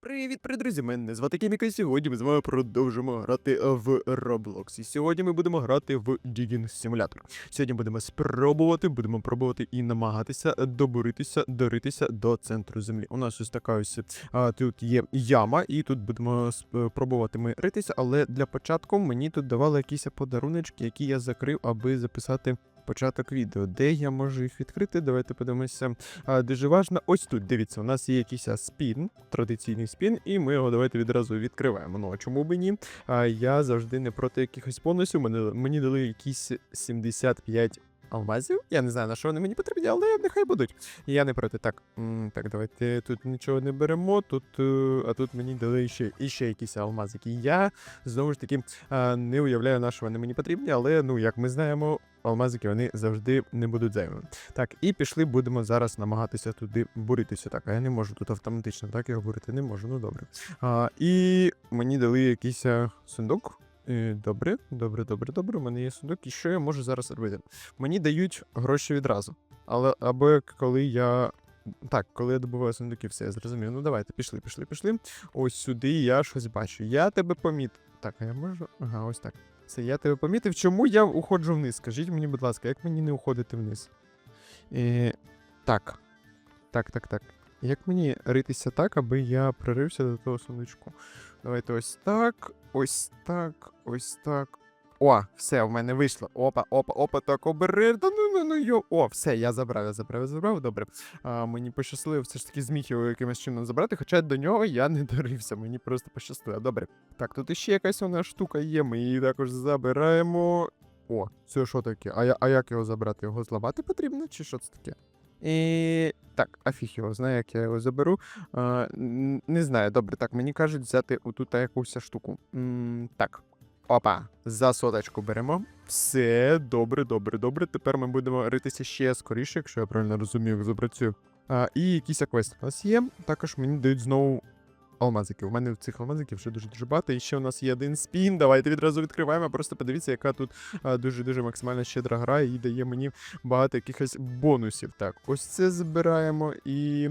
Привіт, друзі! Мене звати Кіміка, і сьогодні ми з вами продовжимо грати е, в Roblox. І сьогодні ми будемо грати в Digging Simulator. Сьогодні будемо спробувати, будемо пробувати і намагатися добуритися, доритися до центру землі. У нас ось така ось а, тут є яма, і тут будемо сп- пробувати ми ритися, але для початку мені тут давали якісь подаруночки, які я закрив, аби записати. Початок відео, де я можу їх відкрити. Давайте подивимося. А, дуже важно. Ось тут, дивіться, у нас є якийсь спін, традиційний спін, і ми його давайте відразу відкриваємо. Ну а чому б ні? А, я завжди не проти якихось бонусів. Мені, мені дали якісь 75 алмазів. Я не знаю, на що вони мені потрібні, але нехай будуть. Я не проти. Так, так, давайте тут нічого не беремо. Тут, е, а тут мені дали ще, іще якісь алмазики. Я знову ж таки не уявляю, на що вони мені потрібні, але ну, як ми знаємо, алмазики вони завжди не будуть зайвими. Так, і пішли, будемо зараз намагатися туди буритися. Так, а я не можу тут автоматично, так його бурити не можу. Ну добре. А, і мені дали якийсь сундук. Е, Добре, добре, добре, добре. У мене є сундук. І що я можу зараз робити? Мені дають гроші відразу. Але або коли я. Так, коли я добуваю сундуки, все, я зрозумів. Ну давайте, пішли, пішли, пішли. Ось сюди я щось бачу. Я тебе помітив. Так, а я можу. Ага, ось так. Це я тебе помітив. Чому я уходжу вниз? Скажіть мені, будь ласка, як мені не уходити вниз? І... так. Так, так, так. Як мені ритися так, аби я прорився до того сундучку? Давайте ось так, ось так, ось так. О, все, в мене вийшло. Опа, опа, опа, так обери. Та ну ну ну йо. О, все, я забрав, я забрав, я забрав. Добре. А, мені пощастило все ж таки зміг його якимось чином забрати, хоча до нього я не дорився, мені просто пощастило. Добре. Так, тут іще якась вона штука є. Ми її також забираємо. О, це що таке? А, я, а як його забрати? Його зламати потрібно, чи що це таке? І... Так, а фіг його знає, як я його заберу. А, не знаю, добре, так, мені кажуть взяти отут якусь штуку. М, так. Опа, за соточку беремо. Все, добре, добре, добре. Тепер ми будемо ритися ще скоріше, якщо я правильно розумію, як запрацюю. А, і якийсь квест у нас є. Також мені дають знову алмазики. У мене цих алмазиків вже дуже-дуже багато. І ще у нас є один спін. Давайте відразу відкриваємо. Просто подивіться, яка тут дуже-дуже максимально щедра гра і дає мені багато якихось бонусів. Так, ось це збираємо і.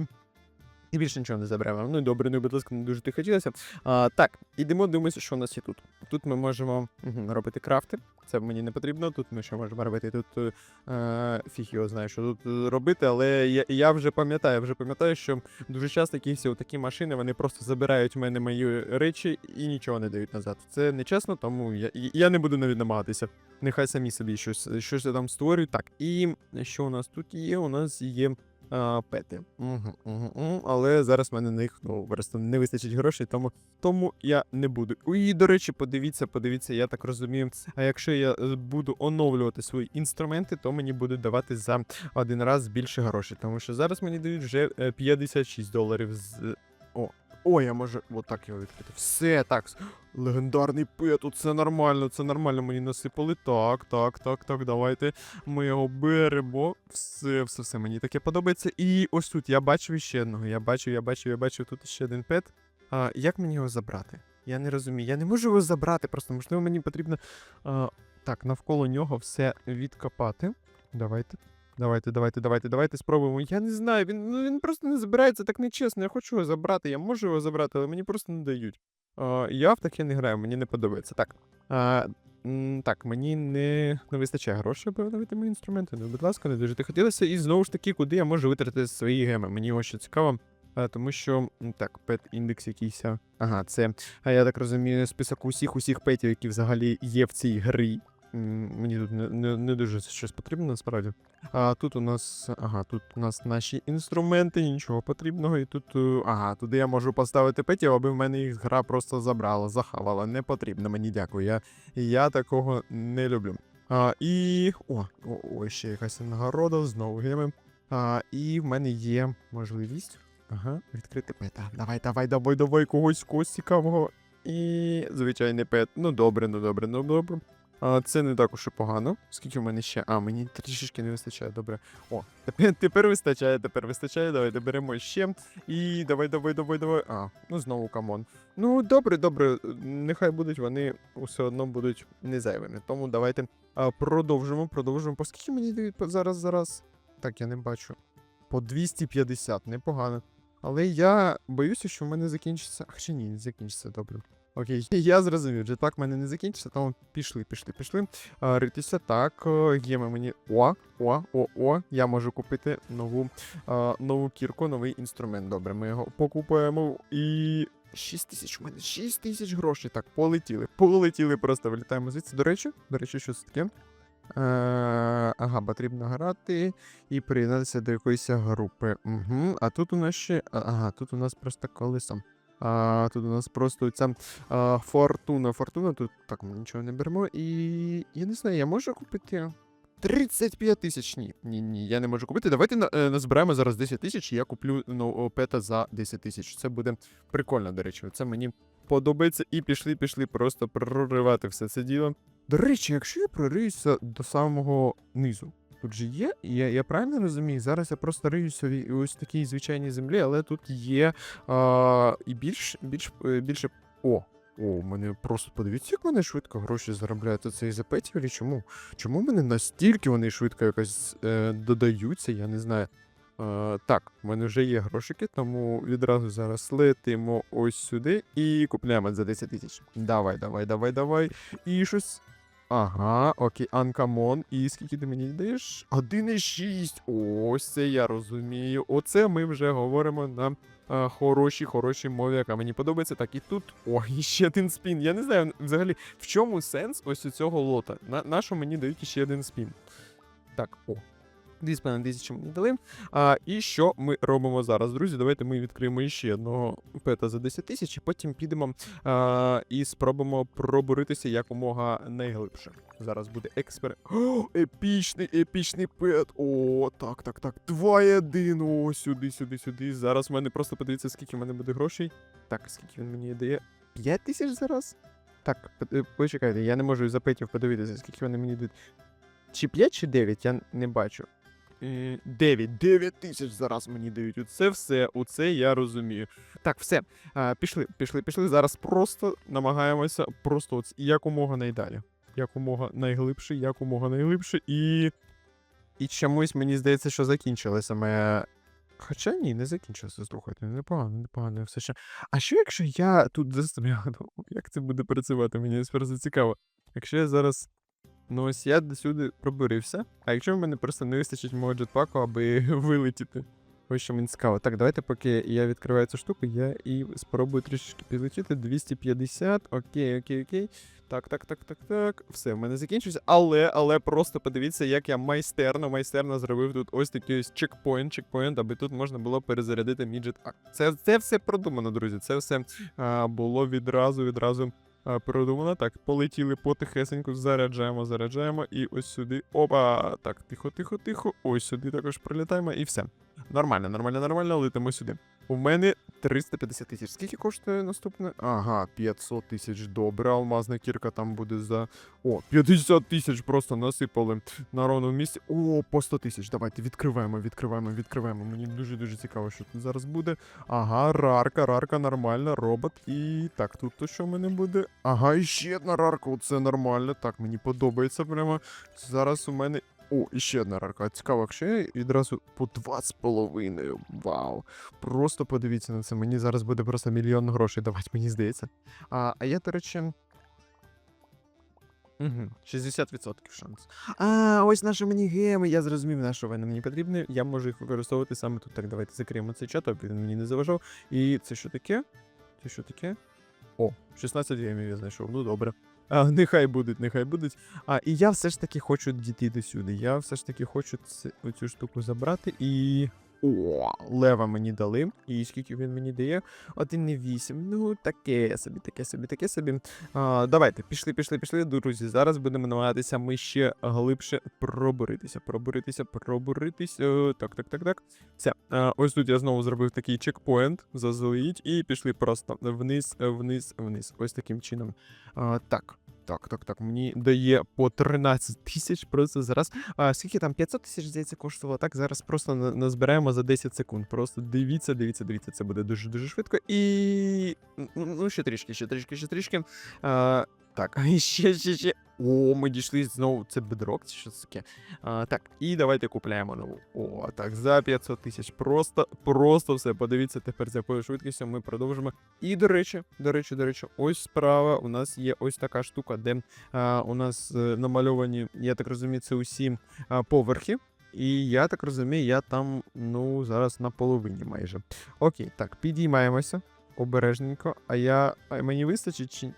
І більше нічого не заберемо. Ну добре, ну будь ласка, не дуже ти хотілося. А, так, ідемо, дивимося, що у нас є тут. Тут ми можемо мгм, робити крафти. Це мені не потрібно. Тут ми ще можемо робити. Тут е, фіг його знає, що тут е, робити, але я, я вже пам'ятаю, вже пам'ятаю, що дуже часто якісь такі машини вони просто забирають в мене мої речі і нічого не дають назад. Це нечесно, тому я, я не буду навіть намагатися. Нехай самі собі щось, щось там створюють. Так, і що у нас тут є? У нас є а, пети. Угу, угу, угу. Але зараз в мене на них ну, просто не вистачить грошей, тому, тому я не буду. І, до речі, подивіться, подивіться, я так розумію. А якщо я е, буду оновлювати свої інструменти, то мені будуть давати за один раз більше грошей. Тому що зараз мені дають вже е, 56 доларів з. О, о, я можу отак його відкрити. Все, так. Легендарний пет, це нормально, це нормально мені насипали. Так, так, так, так, давайте. Ми його беремо. Все, все, все, мені таке подобається. І ось тут я бачив ще одного. Я бачив, я бачив, я бачив тут ще один пет. А, як мені його забрати? Я не розумію. Я не можу його забрати, просто можливо, мені потрібно а, так, навколо нього все відкопати. Давайте. Давайте, давайте, давайте, давайте спробуємо. Я не знаю, він, ну, він просто не забирається так нечесно. Я хочу його забрати, я можу його забрати, але мені просто не дають. А, я в таке не граю, мені не подобається. Так. А, так, мені не, не вистачає грошей, аби оновити мої інструменти. Ну, будь ласка, не дуже ти хотілося. І знову ж таки, куди я можу витратити свої геми. Мені ось що цікаво. А, тому що так, пет індекс якийсь. Ага, це. А я так розумію, список усіх усіх петів, які взагалі є в цій грі. Мені тут не, не, не дуже щось потрібно насправді. А тут у нас. Ага, тут у нас наші інструменти, нічого потрібного. І тут. е, Ага, туди я можу поставити петів, аби в мене їх гра просто забрала, захавала. Не потрібно, мені дякую. Я, я такого не люблю. А, і. О, о, о, ще якась нагорода, знову геми. А, і в мене є можливість. Ага, відкрити пета. Давай, давай, давай, давай, когось когось цікавого. І звичайний пет. Ну добре, ну добре, ну добре. А, це не так уж і погано. Скільки в мене ще? А, мені трішечки не вистачає, добре. О, тепер, тепер вистачає, тепер вистачає. Давайте беремо ще. І давай, давай, давай, давай. А, ну знову камон. Ну, добре, добре. Нехай будуть, вони все одно будуть не зайвими. Тому давайте а, продовжимо, продовжимо. По скільки мені дають зараз, зараз? Так, я не бачу. По 250, непогано. Але я боюся, що в мене закінчиться. Ах, чи ні, не закінчиться, добре. Окей, я зрозумів, джетпак в мене не закінчиться, тому пішли, пішли, пішли. Ритися, так, е, є ми мені. О, о, о, о, я можу купити нову, нову кірку, новий інструмент. Добре, ми його покупаємо і. 6 тисяч, у мене 6 тисяч грошей. Так, полетіли. Полетіли, просто вилітаємо звідси. До речі, до речі, що це таке? Е, ага, потрібно грати і приєднатися до якоїсь групи. Угу. А тут у нас ще. Ага, тут у нас просто колесо. А, тут у нас просто ця а, фортуна. Фортуна, тут так ми нічого не беремо. І я не знаю, я можу купити. 35 тисяч. Ні, ні, ні, я не можу купити. Давайте е, назбираємо зараз 10 тисяч, і я куплю ну, пета за 10 тисяч. Це буде прикольно, до речі. Це мені подобається. І пішли, пішли просто проривати все це діло. До речі, якщо я прориюся до самого низу, тут же є, я, я правильно розумію? Зараз я просто риюся в ось такій звичайній землі, але тут є а, і більш, більш, е, більше. О! О, у мене просто подивіться, як вони швидко гроші заробляють це із запетів. Чому? Чому мене настільки вони швидко якось е, додаються, я не знаю. Е, так, в мене вже є грошики, тому відразу зараз летимо ось сюди і купляємо за 10 тисяч. Давай, давай, давай, давай. І щось. Ага, окей, анкамон. І скільки ти мені даєш? 1,6. Ось це я розумію. Оце ми вже говоримо на е, хорошій, хорошій мові, яка мені подобається. Так, і тут. Ой, ще один спін. Я не знаю взагалі, в чому сенс ось у цього лота. На, на що мені дають ще один спін? Так, о. 2,5 тисячі мені дали. А, і що ми робимо зараз, друзі? Давайте ми відкриємо ще одного пета за 10 тисяч, і потім підемо а, і спробуємо пробуритися якомога найглибше. Зараз буде експер. О, епічний, епічний пет. О, так, так, так. 2-1. О, сюди, сюди, сюди. Зараз в мене просто подивіться, скільки в мене буде грошей. Так, скільки він мені дає? 5 тисяч зараз? Так, е, почекайте, я не можу із запитів подивитися, скільки вони мені дають. Чи 5, чи 9, я не бачу. 9, 9 тисяч зараз мені дають. Оце все, оце я розумію. Так, все. Пішли, пішли, пішли. Зараз просто намагаємося просто от якомога найдалі. Якомога найглибше, якомога найглибше. І. І чомусь мені здається, що закінчилося моя. Хоча ні, не закінчилося, слухайте, непогано, непогано все ще. А що якщо я тут застрягну? Як це буде працювати? Мені спершу цікаво. Якщо я зараз Ну ось я досюди пробурився. А якщо в мене просто не вистачить мого джетпаку, аби вилетіти? Ось що мені цікаво. Так, давайте, поки я відкриваю цю штуку, я і спробую трішечки підлетіти. 250. Окей, окей, окей. Так, так, так, так, так. Все, в мене закінчився. Але, але просто подивіться, як я майстерно, майстерно зробив тут ось такий ось чекпоінт, чекпоінт, аби тут можна було перезарядити мій джетпак. Це, це все продумано, друзі. Це все а, було відразу, відразу а, продумано. Так, полетіли потихесеньку, заряджаємо, заряджаємо. І ось сюди. Опа! Так, тихо, тихо, тихо. Ось сюди також прилітаємо і все. Нормально, нормально, нормально, летимо сюди. У мене 350 тисяч. Скільки коштує наступне? Ага, 500 тисяч. Добре, алмазна кірка там буде за. О, 50 тисяч просто насипали на ровному місці. О, по 100 тисяч. Давайте відкриваємо, відкриваємо, відкриваємо. Мені дуже-дуже цікаво, що тут зараз буде. Ага, рарка, рарка, нормальна, робот. І так, тут то що в мене буде? Ага, і ще одна рарка. Оце нормально. Так, мені подобається прямо. Зараз у мене. О, і ще одна рарка. Цікаво, якщо я відразу по 2,5. Вау. Просто подивіться на це. Мені зараз буде просто мільйон грошей давати, мені здається. А, а я, до речі. Угу, 60% шанс. А, ось наші мінігеми. Я зрозумів, на що вони мені потрібні. Я можу їх використовувати саме тут. Так, давайте закриємо цей чат, аби він мені не заважав. І це що таке? Це що таке? О, 16 гемів я знайшов. Ну добре. Нехай будуть, нехай будуть. А, і я все ж таки хочу дійти до сюди. Я все ж таки хочу ц- оцю штуку забрати і. О, лева мені дали. І скільки він мені дає? 1,8. Ну, таке собі, таке собі, таке собі. А, давайте, пішли, пішли, пішли, друзі. Зараз будемо намагатися ми ще глибше пробуритися. Пробуритися, пробуритися. Так, так, так, так. Все. А, ось тут я знову зробив такий чекпоінт заздалегідь, і пішли просто вниз, вниз, вниз. Ось таким чином. А, так. Так, так, так, мені дає по 13 тисяч просто зараз. А, скільки там 500 тисяч, здається, коштувало. Так, зараз просто назбираємо за 10 секунд. Просто дивіться, дивіться, дивіться, це буде дуже-дуже швидко. І. Ну, ну, ще трішки, ще трішки, ще трішки. А, так, ще, ще, ще. О, ми дійшли знову. Це бедрок, чи що таке? А, так, і давайте купляємо нову. О, так, за 500 тисяч. Просто, просто все. Подивіться тепер, з якою швидкістю ми продовжимо. І до речі, до речі, до речі, ось справа у нас є ось така штука, де а, у нас е, намальовані, я так розумію, це усі а, поверхи. І я так розумію, я там, ну, зараз на половині майже. Окей, так, підіймаємося обережненько. А я. А мені вистачить чи.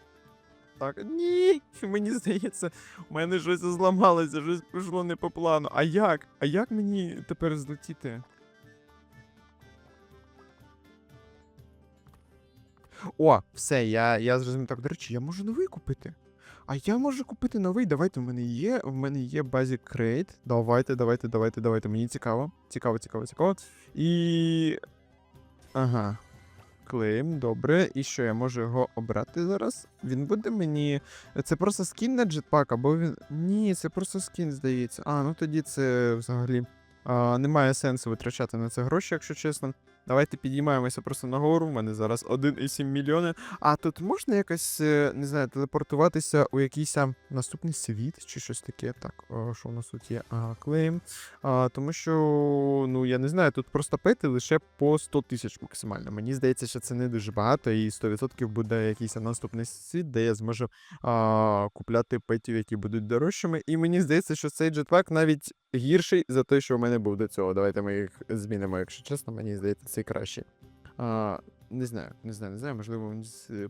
Так, ні, мені здається, у мене щось зламалося, щось пішло не по плану. А як? А як мені тепер злетіти? О, все, я, я зрозумів. Так, до речі, я можу новий купити. А я можу купити новий. Давайте в мене є. В мене є Basic Crate. Давайте, давайте, давайте, давайте. Мені цікаво. Цікаво, цікаво, цікаво. І. Ага. Клейм, добре. І що, я можу його обрати зараз? Він буде мені. Це просто скін на джетпак, або він. Ні, це просто скін, здається. А, ну тоді це взагалі. А, немає сенсу витрачати на це гроші, якщо чесно. Давайте підіймаємося просто нагору. У мене зараз 1,7 мільйони. А тут можна якось, е, не знаю, телепортуватися у якийсь наступний світ чи щось таке. Так, о, що у нас тут є? Клейм. А, тому що, ну я не знаю, тут просто пети лише по 100 тисяч максимально. Мені здається, що це не дуже багато, і 100% буде якийсь наступний світ, де я зможу а, купляти петів, які будуть дорожчими. І мені здається, що цей джетпак навіть гірший за те, що у мене був до цього. Давайте ми їх змінимо, якщо чесно, мені здається, цей кращий. А, не знаю, не знаю, не знаю, можливо,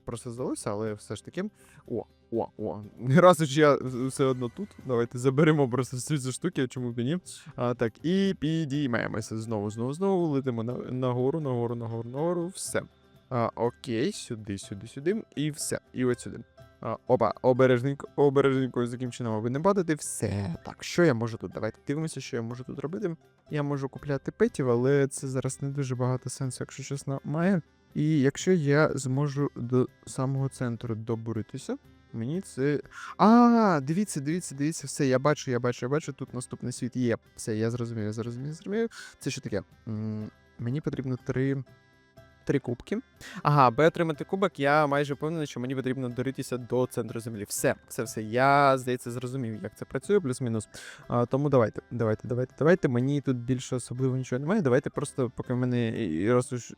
просто здалося, але все ж таки. О, о, о. Не разу ж я все одно тут. Давайте заберемо просто всі ці штуки, чому б і ні. А, так, і підіймаємося знову, знову, знову. Летимо на, нагору, нагору, нагору, нагору. Все. А, окей, сюди, сюди, сюди. І все. І от сюди. Опа, обережненько, обережненько, з яким чином ви не падати. Все. Так, що я можу тут? Давайте дивимося, що я можу тут робити. Я можу купляти петів, але це зараз не дуже багато сенсу, якщо чесно, має. І якщо я зможу до самого центру добуритися, мені це. А, дивіться, дивіться, дивіться, все, я бачу, я бачу, я бачу, тут наступний світ є. Все, я зрозумів, я зрозумів, я зрозумів. Це що таке? М, Мені потрібно три. Три кубки. Ага, аби отримати кубок, я майже впевнений, що мені потрібно доритися до центру землі. Все, все, все. Я, здається, зрозумів, як це працює, плюс-мінус. Тому давайте, давайте, давайте, давайте. Мені тут більше особливо нічого немає. Давайте просто, поки в мене раз уж,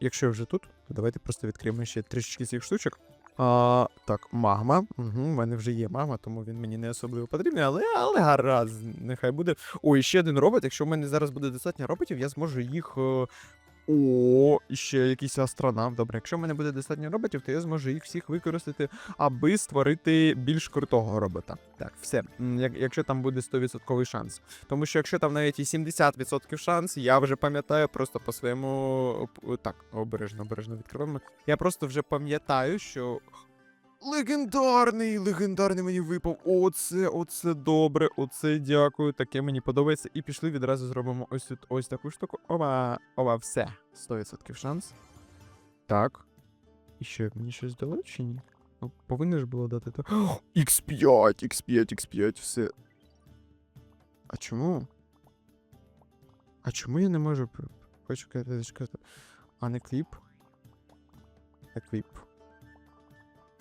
якщо я вже тут, то давайте просто відкриємо ще трішечки цих штучок. А, так, магма. Угу, у мене вже є магма, тому він мені не особливо потрібний, але, але гаразд, нехай буде. Ой, ще один робот. Якщо в мене зараз буде достатньо роботів, я зможу їх. О, ще якийсь астронавт. Добре, якщо в мене буде достатньо роботів, то я зможу їх всіх використати, аби створити більш крутого робота. Так, все. Як, якщо там буде 100% шанс. Тому що якщо там навіть і 70% шанс, я вже пам'ятаю просто по своєму. Так, обережно, обережно відкриваємо. Я просто вже пам'ятаю, що. Легендарний, легендарний мені випав. Оце, оце добре, оце дякую. Таке мені подобається. І пішли відразу зробимо ось тут ось таку штуку. Ова, ова, все. 100% шанс. Так. І що, мені щось дало чи ні? Ну, повинно ж було дати то. X5, X5, X5, все. А чому? А чому я не можу. Хочу сказати. А не кліп? Еквіп.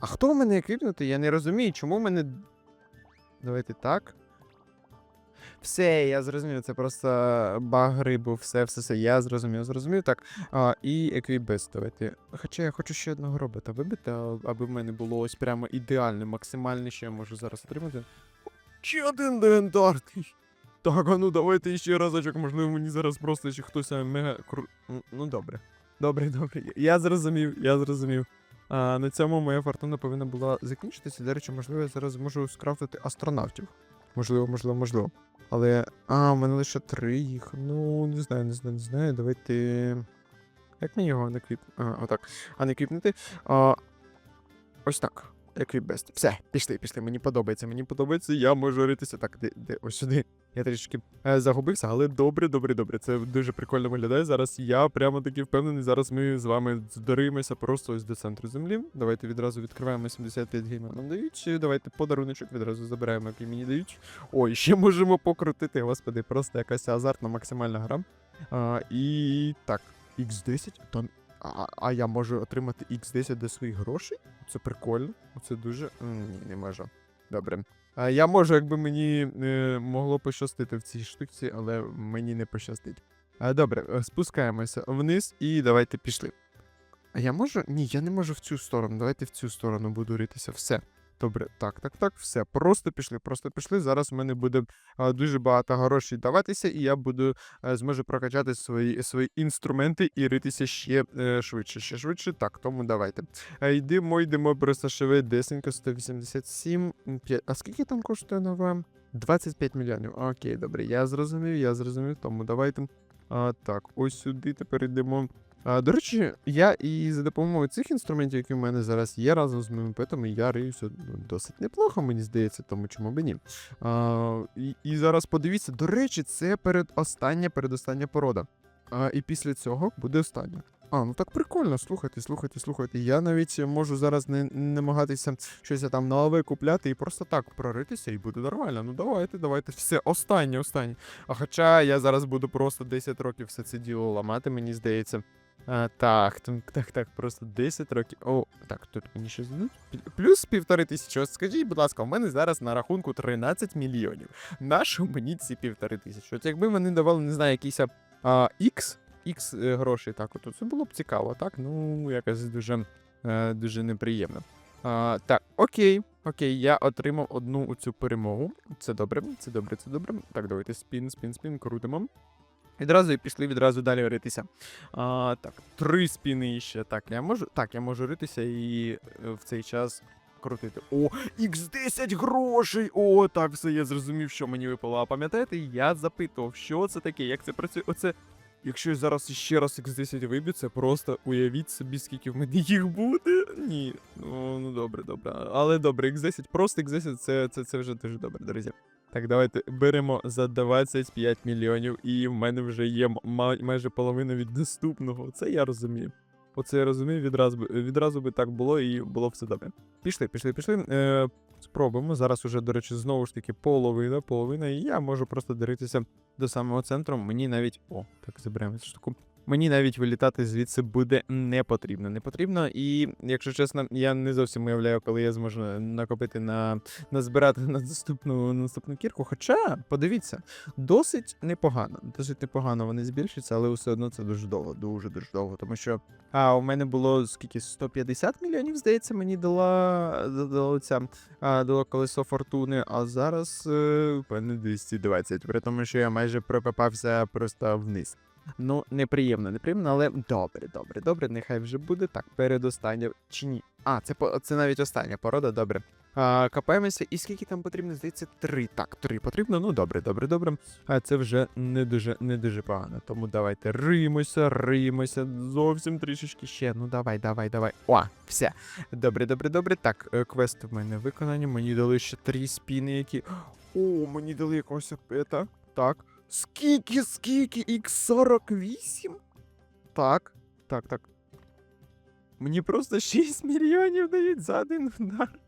А хто в мене еквіпнути? Я не розумію, чому в мене. Давайте так. Все, я зрозумів, це просто баг гри був, все, все, все. Я зрозумів, зрозумів. Так. А, і еквіп без давайте. Хоча я хочу ще одного робота вибити, аби в мене було ось прямо ідеальне, максимальне, що я можу зараз отримати. Ще один легендарний. Так, а ну давайте ще разочок, можливо, мені зараз просто ще хтось мега кру. Ну, Ну добре. Добре, добре. Я зрозумів, я зрозумів. А, на цьому моя фортуна повинна була закінчитися. До речі, можливо, я зараз зможу скрафтити астронавтів. Можливо, можливо, можливо. Але. А, в мене лише три їх. Ну, не знаю, не знаю, не знаю. Давайте. Як мені його не квіп... А, отак. А не квіпнути. А, ось так. Еквіп бест. Все, пішли, пішли. Мені подобається. Мені подобається, я можу ритися. Так, де, де, ось сюди. Я трішки е, загубився, але добре, добре, добре. Це дуже прикольно виглядає. Зараз я прямо таки впевнений. Зараз ми з вами здоримося просто ось до центру землі. Давайте відразу відкриваємо 75 геймів нам дають. Давайте подаруночок відразу забираємо, який мені дають. Ой, ще можемо покрутити, господи, просто якась азартна максимальна гра. А, і так, X10, там. А, а я можу отримати X10 до своїх грошей? Це прикольно. Це дуже. Ні, не можу. добре. А я можу, якби мені е, могло пощастити в цій штуці, але мені не пощастить. А, добре, е, спускаємося вниз і давайте пішли. А я можу? Ні, я не можу в цю сторону. Давайте в цю сторону буду ритися. Все. Добре, так, так, так, все. Просто пішли, просто пішли. Зараз в мене буде дуже багато грошей даватися, і я буду е, зможу прокачати свої, свої інструменти і ритися ще е, швидше, ще швидше. Так, тому давайте. Е, йдемо, йдемо просто швидесенько, 187. м, п'ять- А скільки там коштує нова? 25 мільйонів. Окей, добре, я зрозумів, я зрозумів, тому давайте. А, так, ось сюди тепер йдемо. До речі, я і за допомогою цих інструментів, які в мене зараз є, разом з моїми петами, я риюся ну, досить неплохо, мені здається, тому чому б ні. А, і, і зараз подивіться, до речі, це передостання, передостання порода. А, і після цього буде остання. А, ну так прикольно, слухайте, слухайте, слухайте. Я навіть можу зараз не намагатися щось там нове купляти і просто так проритися, і буде нормально. Ну давайте, давайте. Все, останнє, останнє. А хоча я зараз буду просто 10 років все це діло ламати, мені здається. А, так, так, так, просто 10 років. О, так, тут мені щось. Плюс півтори тисячі. От скажіть, будь ласка, у мене зараз на рахунку 13 мільйонів. Нащо мені ці півтори тисячі? От якби вони давали, не знаю, якийсь а, X, X е, грошей, так, от це було б цікаво, так? Ну, якось дуже, е, дуже неприємно. А, так, окей, окей, я отримав одну цю перемогу. Це добре, це добре, це добре. Так, давайте спін, спін, спін, крутимо. Відразу і пішли відразу далі ритися. А, так, три спіни ще. Так, я можу. Так, я можу ритися і е, в цей час крутити. О, X10 грошей! О, так, все, я зрозумів, що мені випало. А пам'ятаєте, я запитував, що це таке, як це працює. Оце. Якщо я зараз ще раз X10 виб'ю, це просто уявіть собі, скільки в мене їх буде. Ні. Ну, ну добре, добре. Але добре, X10, просто X10 це, це, це вже дуже добре, друзі. Так, давайте беремо за 25 мільйонів, і в мене вже є ма- майже половина від наступного. Це я розумію. Оце я розумію, відразу відразу би так було і було все добре. Пішли, пішли, пішли. Е, спробуємо. Зараз уже, до речі, знову ж таки половина, половина, і я можу просто дивитися до самого центру. Мені навіть. О, так заберемо цю штуку. Мені навіть вилітати звідси буде не потрібно. Не потрібно, і якщо чесно, я не зовсім уявляю, коли я зможу накопити на назбирати на наступну на наступну кірку. Хоча, подивіться, досить непогано. Досить непогано вони збільшуються, але все одно це дуже довго, дуже дуже довго. Тому що а, у мене було скільки 150 мільйонів, здається, мені дала дала ця дало колесо фортуни. А зараз е, в мене 220, при тому, що я майже прокопався просто вниз. Ну, неприємно, неприємно, але добре, добре, добре, нехай вже буде так. Передостання чи ні. А, це це навіть остання порода, добре. А, копаємося, і скільки там потрібно? Здається, три. Так, три потрібно. Ну добре, добре, добре. А це вже не дуже не дуже погано. Тому давайте риємося, риємося. Зовсім трішечки ще. Ну давай, давай, давай. О, все. Добре, добре, добре. Так, е, квест в мене виконані. Мені дали ще три спіни, які. О, мені дали якогось пета. Так. Скільки, скільки? x 48 Так, так, так. Мені просто 6 мільйонів дають за один удар.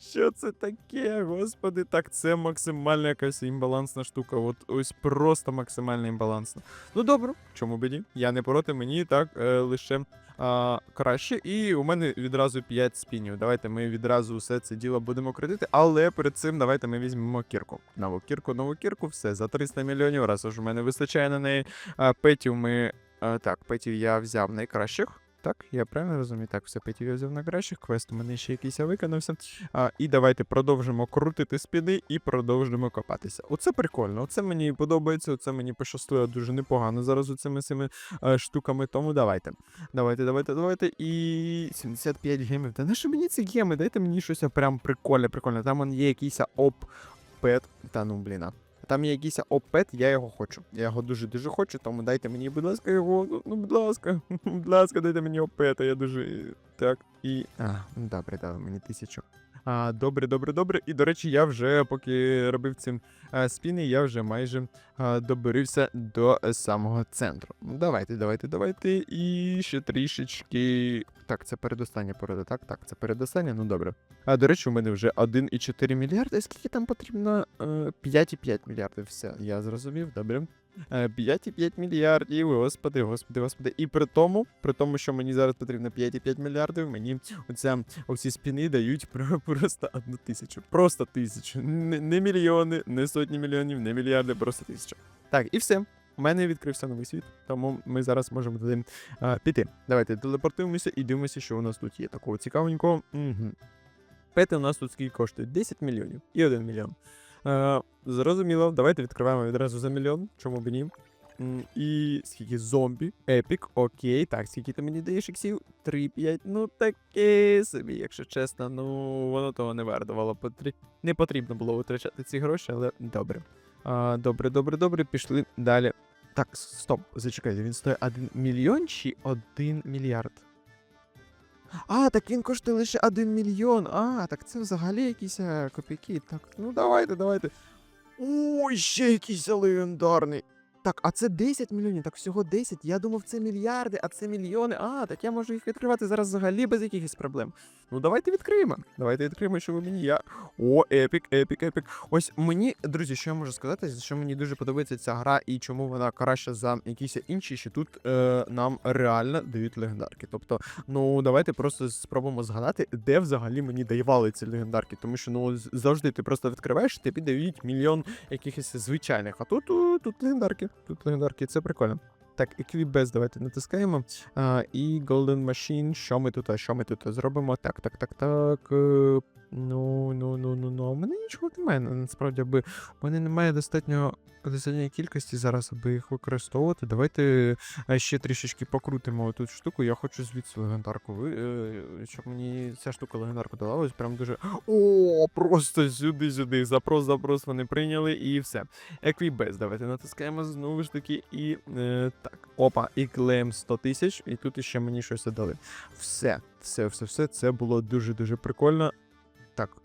Що це таке, господи? Так, це максимальна якась імбалансна штука. От ось просто максимально імбалансна. Ну добре, чому б ні? Я не проти, мені так е, лише а, краще. І у мене відразу 5 спінів. Давайте ми відразу все це діло будемо крутити, але перед цим давайте ми візьмемо кірку. Нову кірку, нову кірку, все за 300 мільйонів. Раз уж у мене вистачає на неї. А, петів ми. А, так, петів я взяв найкращих. Так, я правильно розумію? Так, все петів я взяв найкращих. Квест у мене ще якийсь виконався. А, і давайте продовжимо крутити спіни і продовжимо копатися. Оце прикольно, оце мені подобається, оце мені пощастує дуже непогано зараз оцими цими е, штуками. Тому давайте. Давайте, давайте, давайте. І 75 гемів. Та на що мені ці геми? Дайте мені щось прям прикольне, прикольне. Там є якийсь оп-пет. Та ну блін. Там є якийсь опет, я його хочу. Я його дуже-дуже хочу, тому дайте мені, будь ласка, його. Ну, ну, будь ласка, будь ласка, дайте мені опета. Я дуже. Так. І. А, ну, добре, дали мені тисячу. Добре, добре, добре. І до речі, я вже поки робив ці спіни, я вже майже а, доберився до е, самого центру. Давайте, давайте, давайте. І ще трішечки. Так, це передостання порода. Так, так, це передостання, ну добре. А до речі, у мене вже 1,4 мільярди. Скільки там потрібно? Е, 5,5 мільярдів. Все, я зрозумів, добре. Е, 5,5 мільярдів, господи, господи, господи. І при тому, при тому, що мені зараз потрібно 5,5 мільярдів, мені оця, оці спіни дають просто одну тисячу. Просто тисячу. Не, не мільйони, не сотні мільйонів, не мільярди, просто тисяча. Так, і все. У мене відкрився новий світ, тому ми зараз можемо туди а, піти. Давайте телепортуємося і дивимося, що у нас тут є такого цікавенького. Угу. Пети у нас тут скільки коштує? 10 мільйонів і 1 мільйон. Е, зрозуміло, давайте відкриваємо відразу за мільйон, чому б ні. І скільки зомбі, епік, окей. Так, скільки ти мені даєш іксів? 3-5. Ну таке собі, якщо чесно, ну воно того не вартувало. Потрі... Не потрібно було витрачати ці гроші, але добре. А, добре, добре, добре, пішли далі. Так, стоп, зачекайте, він стоїть 1 мільйон чи 1 мільярд? А, так він коштує лише 1 мільйон. А, так це взагалі якісь е, копійки. Так, ну давайте, давайте. Ой, ще якийсь легендарний. Так, а це 10 мільйонів, так всього 10. Я думав, це мільярди, а це мільйони. А, так я можу їх відкривати зараз взагалі без якихось проблем. Ну, давайте відкриємо. Давайте відкриємо, що ви мені я. О, епік, епік, епік. Ось мені, друзі, що я можу сказати, що мені дуже подобається ця гра і чому вона краща за якісь інші, що тут е, нам реально дають легендарки. Тобто, ну давайте просто спробуємо згадати, де взагалі мені давали ці легендарки. Тому що ну завжди ти просто відкриваєш, тобі дають мільйон якихось звичайних. А тут, тут легендарки. Тут легендарки, це прикольно. Так, Equibase давайте натискаємо. А, і Golden Machine. Що ми тут? Що ми тут зробимо? Так, так, так, так. Ну, ну, ну, ну, ну. У мене нічого немає. Насправді, аби у мене немає достатньо достатньої кількості зараз, аби їх використовувати. Давайте е, ще трішечки покрутимо тут штуку. Я хочу звідси легендарку. Ви, е, щоб мені ця штука легендарку дала, ось прям дуже. О, просто сюди, сюди. Запрос, запрос вони прийняли і все. Equibase, давайте натискаємо знову ж таки і е, так. Опа, і клеїм 100 тисяч, і тут іще мені щось дали. Все, все, все, все. Це було дуже-дуже прикольно. Так.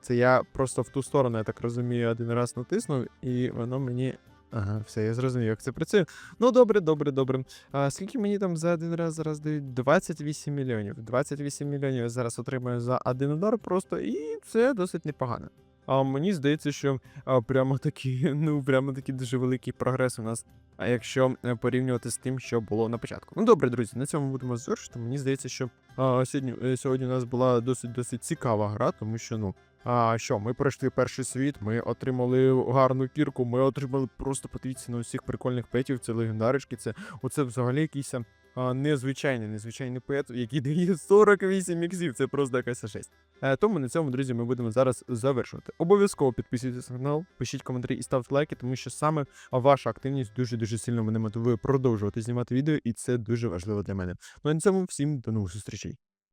Це я просто в ту сторону, я так розумію, один раз натиснув, і воно мені. Ага, все, я зрозумів, як це працює. Ну, добре, добре, добре. А скільки мені там за один раз зараз дають? 28 мільйонів. 28 мільйонів я зараз отримаю за один удар просто, і це досить непогано. А мені здається, що прямо такий, ну прямо такий дуже великий прогрес у нас. А якщо е, порівнювати з тим, що було на початку. Ну добре, друзі, на цьому будемо завершити. Мені здається, що сьогодні, е, сьогодні у нас була досить досить цікава гра, тому що ну. А що, ми пройшли перший світ, ми отримали гарну кірку, ми отримали просто подивіться на усіх прикольних петів, це легендарочки, це оце взагалі якийсь незвичайний, незвичайний поет, який дає 48 іксів, це просто якась жесть. Е, тому на цьому, друзі, ми будемо зараз завершувати. Обов'язково підписуйтесь на канал, пишіть коментарі і ставте лайки, тому що саме ваша активність дуже-дуже сильно мене мотивує продовжувати знімати відео, і це дуже важливо для мене. Ну а на цьому всім до нових зустрічей.